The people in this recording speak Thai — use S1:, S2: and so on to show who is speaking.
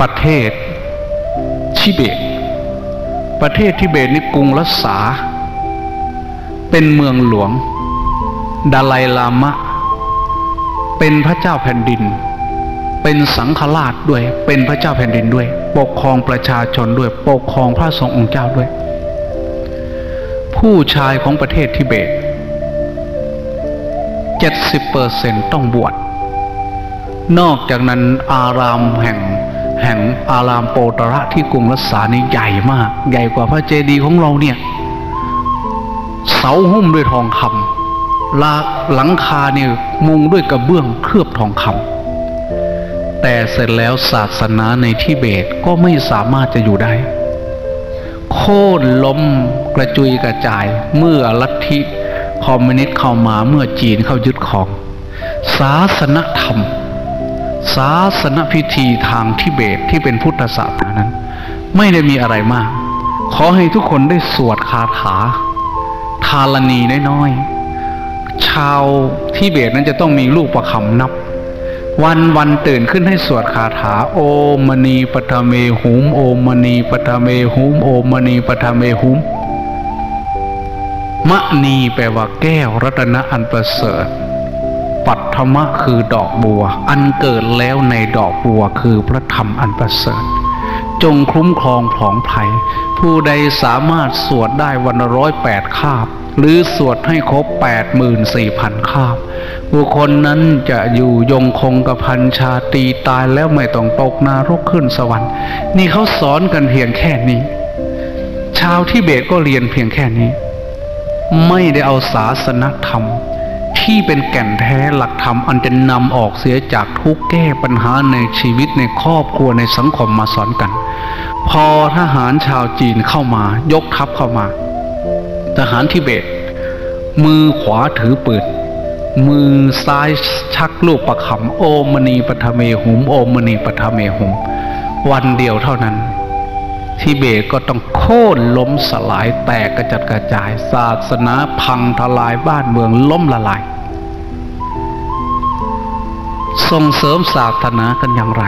S1: ประเทศทิเบต ประเทศทิเบตนี่กรุงรัสษาเป็นเมืองหลวง ดาไลลามะ เป็นพระเจ้าแผ่นดิน เป็นสังฆราชด้วย เป็นพระเจ้าแผ่นดินด้วย ปกครองประชาชนด้วย ปกครองพระสงฆ์องค์เจ้าด้วย ผู้ชายของประเทศทิเบต 70%ต้องบวชนอกจากนั้นอารามแห่ง แห่งอารามโปตระที่กรุงรัสสานี่ใหญ่มาก ใหญ่กว่าพระเจดีย์ของเราเนี่ย เสาหุ้มด้วยทองคำลาหลังคาเนี่ยมุงด้วยกระเบื้องเคลือบทองคำแต่เสร็จแล้วศาสนาในทิเบตก็ไม่สามารถจะอยู่ได้ โค่นล้มกระจุยกระจายเมื่อลัทธิคอมมิวนิสต์เข้ามาเมื่อจีนเข้ายึดของ ศาสนธรรม ศาสนพิธีทางทิเบตที่เป็นพุทธศาสนานั้น ไม่ได้มีอะไรมาก ขอให้ทุกคนได้สวดคาถา ทารณีน้อยๆชาวทิเบตนั้นจะต้องมีลูกประคำนับ วันวันตื่นขึ้นให้สวดคาถา โอมณีปฐเมหุม โอมณีปฐเมหุม โอมณีปฐเมหุมมณีแปลว่าแก้วรัตนะอันประเสริฐ ปัทมะคือดอกบัว อันเกิดแล้วในดอกบัวคือพระธรรมอันประเสริฐ จงคุ้มครองผองไผ่ผู้ใดสามารถสวดได้วันร้อยแปดคาบ หรือสวดให้ครบแปดหมื่นสี่พันคาบ บุคคลนั้นจะอยู่ยงคงกระพันชาตีตายแล้วไม่ต้องตกนรกขึ้นสวรรค์ นี่เขาสอนกันเพียงแค่นี้ ชาวทิเบตก็เรียนเพียงแค่นี้ ไม่ได้เอาศาสนธรรม ที่เป็นแก่นแท้หลักธรรมอันจะนำออกเสียจากทุกแก้ปัญหาในชีวิตในครอบครัวในสังคมมาสอนกัน พอทหารชาวจีนเข้ามายกทัพเข้ามา ทหารทิเบต มือขวาถือปืนมือซ้ายชักลูกประคำโอมณีปฐเมหุม โอมณีปฐเมหุม วันเดียวเท่านั้นทิเบตก็ต้องโค่นล้มสลายแตกกระจัดกระจาย ศาสนาพังทลายบ้านเมืองล้มละลาย ส่งเสริมศาสนากันอย่างไร